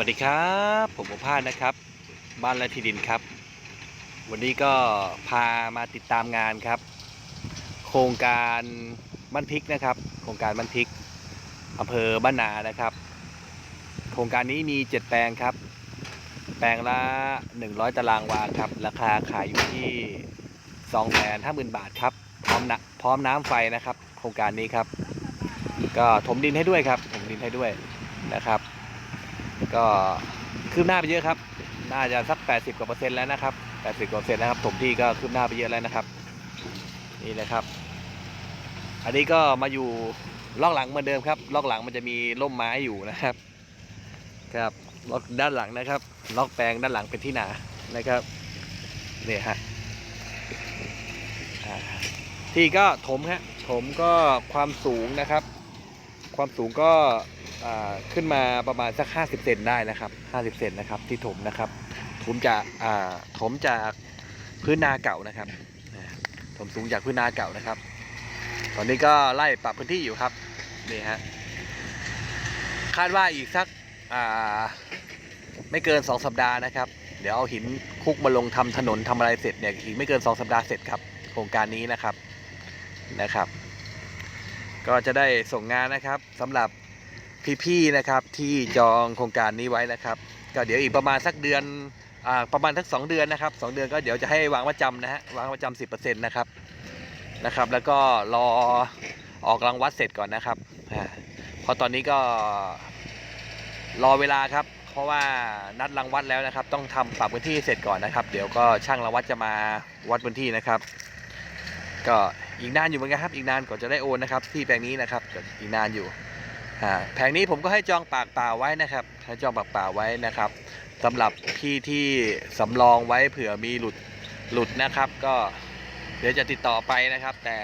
วัสดีครับ ผมโอภาสนะครับ บ้านและที่ดินครับ วันนี้ก็พามาติดตามงานครับ โครงการบ้านพริกนะครับ โครงการบ้านพริกอำเภอบ้านนานะครับ โครงการนี้มี7แปลงครับ แปลงละ100ตารางวาครับ ราคาขายอยู่ที่250,000บาทครับ พร้อมนะพร้อมน้ำไฟนะครับ โครงการนี้ครับ ก็ถมดินให้ด้วยครับถมดินให้ด้วยนะครับ ก็คืบหน้าไปเยอะครับ น่าจะสัก 80กว่าเปอร์เซ็นต์แล้วนะครับ 80กว่าเปอร์เซ็นต์นะครับถมที่ก็คืบหน้าไปเยอะแล้วนะครับ นี่นะครับ อันนี้ก็มาอยู่ล็อกหลังเหมือนเดิมครับล็อกหลังมันจะมีร่มไม้อยู่นะครับ ครับล็อกด้านหลังนะครับ ล็อกแปลงด้านหลังเป็นที่หนานะครับเนี่ยฮะที่ก็ถมฮะถมก็ความสูงนะครับ ความสูงก็ ขึ้นมาประมาณสัก 50 เซนได้นะครับ 50 เซนนะครับที่ถมนะครับ ถมจากถมจากพื้นนาเก่านะครับ ถมสูงจากพื้นนาเก่านะครับ ตอนนี้ก็ไล่ปรับพื้นที่อยู่ครับนี่ฮะคาดว่าอีกสักไม่เกิน 2 สัปดาห์นะครับ เดี๋ยวเอาหินคุกมาลงทำถนนทำอะไรเสร็จเนี่ยอีกไม่เกิน 2 สัปดาห์เสร็จครับโครงการนี้นะครับนะครับ ก็จะได้ส่งงานนะครับสำหรับ พี่ๆนะครับที่จองโครงการนี้ไว้นะครับ ก็เดี๋ยวอีกประมาณสักเดือนอ่าประมาณสักสองเดือนนะครับสองเดือนก็เดี๋ยวจะให้วางประจำนะฮะวางประจำสิบเปอร์เซ็นต์นะครับนะครับ แล้วก็รอออกรางวัดเสร็จก่อนนะครับเพราะตอนนี้ก็รอเวลาครับ เพราะว่านัดรางวัดแล้วนะครับ ต้องทำปรับพื้นที่เสร็จก่อนนะครับ เดี๋ยวก็ช่างรางวัดจะมาวัดพื้นที่นะครับ ก็อีกนานอยู่เหมือนกันครับ อีกนานกว่าจะได้โอนนะครับ ที่แปลงนี้นะครับก็อีกนานอยู่ แผงนี้ผมก็ให้จองปากเปล่าไว้นะครับให้จองปากเปล่าไว้นะครับสำหรับพี่ที่สำรองไว้เผื่อมีหลุดหลุดนะครับ ก็เดี๋ยวจะติดต่อไปนะครับ แต่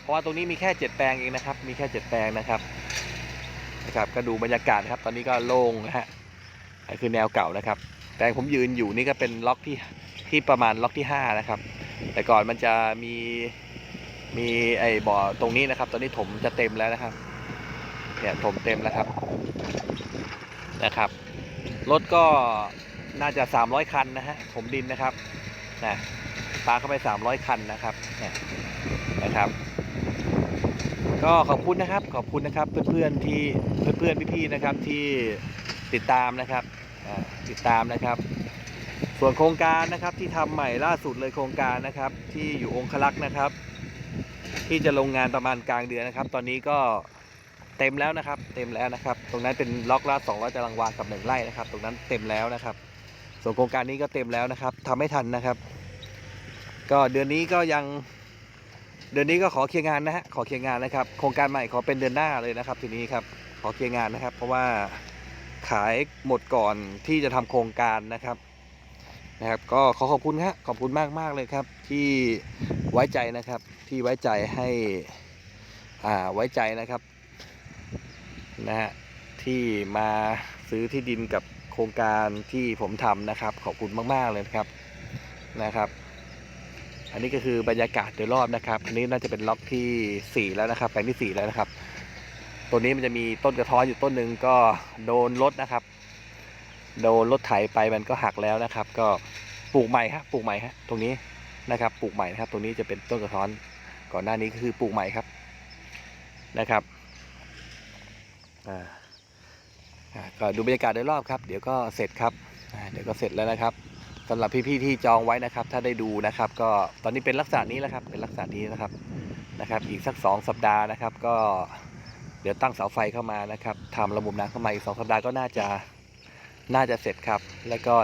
เพราะว่าตรงนี้มีแค่เจ็ดแปลงเองนะครับ มีแค่เจ็ดแปลงนะครับนะครับ ก็ดูบรรยากาศครับ ตอนนี้ก็โล่งนะฮะคือแนวเก่านะครับ แปลงผมยืนอยู่นี่ก็เป็นล็อกที่ที่ประมาณล็อกที่ห้านะครับ แต่ก่อนมันจะมีมีไอ้บ่อตรงนี้นะครับ ตอนนี้ถมจะเต็มแล้วนะครับ เนี่ยถมเต็มแล้วครับนะครับรถก็น่าจะ 300 คันนะฮะถมดินนะครับนะปาเข้าไป 300 คันนะครับนะครับ ก็ขอบคุณนะครับขอบคุณนะครับเพื่อนๆที่เพื่อนๆพี่ๆนะครับที่ติดตามนะครับติดตามนะครับ ส่วนโครงการนะครับที่ทำใหม่ล่าสุดเลยโครงการนะครับ ที่อยู่องคลักษ์นะครับ ที่จะลงงานประมาณกลางเดือนนะครับ ตอนนี้ก็ เต็มแล้วนะครับ เต็มแล้วนะครับ ตรงนั้นเป็นล็อกละ200ตารางวากับหนึ่งไร่นะครับ ตรงนั้นเต็มแล้วนะครับ ส่วนโครงการนี้ก็เต็มแล้วนะครับทำไม่ทันนะครับ ก็เดือนนี้ก็ยังเดือนนี้ก็ขอเคลียร์งานนะฮะขอเคลียร์งานนะครับ โครงการใหม่ขอเป็นเดือนหน้าเลยนะครับ ทีนี้ครับขอเคลียร์งานนะครับ เพราะว่าขายหมดก่อนที่จะทำโครงการนะครับนะครับ ก็ขอขอบคุณครับขอบคุณมากมากเลยครับ ที่ไว้ใจนะครับที่ไว้ใจให้อ่าไว้ใจนะครับ นะฮะที่มาซื้อที่ดินกับโครงการที่ผมทำนะครับ ขอบคุณมาก ๆ เลยนะครับนะครับ อันนี้ก็คือบรรยากาศโดยรอบนะครับ อันนี้น่าจะเป็นล็อกที่ 4 แล้วนะครับแปลงที่ 4 แล้วนะครับ ตัวนี้มันจะมีต้นกระท้อนอยู่ต้นหนึ่งก็โดนรถนะครับ โดนรถไถไปมันก็หักแล้วนะครับ ก็ปลูกใหม่ฮะปลูกใหม่ฮะตรงนี้นะครับปลูกใหม่นะครับ ตรงนี้จะเป็นต้นกระท้อนก่อนหน้านี้ก็คือปลูกใหม่ครับนะครับ ก็ดูบรรยากาศโดยรอบครับ เดี๋ยวก็เสร็จครับเดี๋ยวก็เสร็จแล้วนะครับสำหรับพี่ๆที่จองไว้นะครับ ถ้าได้ดูนะครับ ก็ตอนนี้เป็นลักษณะนี้แล้วครับ เป็นลักษณะนี้นะครับนะครับ อีกสักสองสัปดาห์นะครับ ก็เดี๋ยวตั้งเสาไฟเข้ามานะครับทำระบบน้ำเข้ามาอีกสองสัปดาห์ก็น่าจะน่าจะเสร็จครับ แล้วก็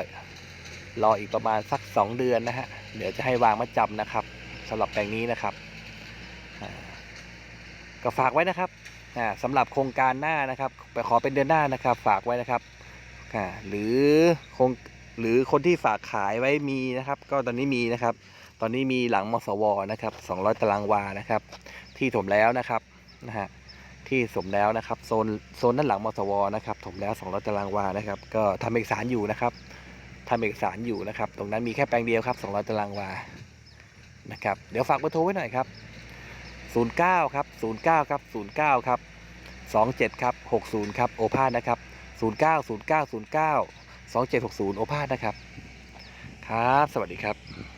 รออีกประมาณสักสองเดือนนะฮะเดี๋ยวจะให้วางมาจำนะครับสำหรับแปลงนี้นะครับก็ฝากไว้นะครับ สำหรับโครงการหน้านะครับ ไปขอเป็นเดือนหน้านะครับ ฝากไว้นะครับหรือคงหรือคนที่ฝากขายไว้มีนะครับ ก็ตอนนี้มีนะครับ ตอนนี้มีหลังมสวนะครับ 200 ตารางวานะครับ ที่ถมแล้วนะครับนะฮะที่สมแล้วนะครับโซนโซนด้านหลังมสวนะครับถมแล้ว 200 ตารางวานะครับ ก็ทำเอกสารอยู่นะครับทำเอกสารอยู่นะครับ ตรงนั้นมีแค่แปลงเดียวครับ 200 ตารางวานะครับ เดี๋ยวฝากเบอร์โทรไว้หน่อยครับ 09 ครับ 09 ครับ 09 ครับ 27 ครับ 60 ครับ โอภาสนะครับ 09 09 09 2760 โอภาสนะครับ ครับ สวัสดีครับ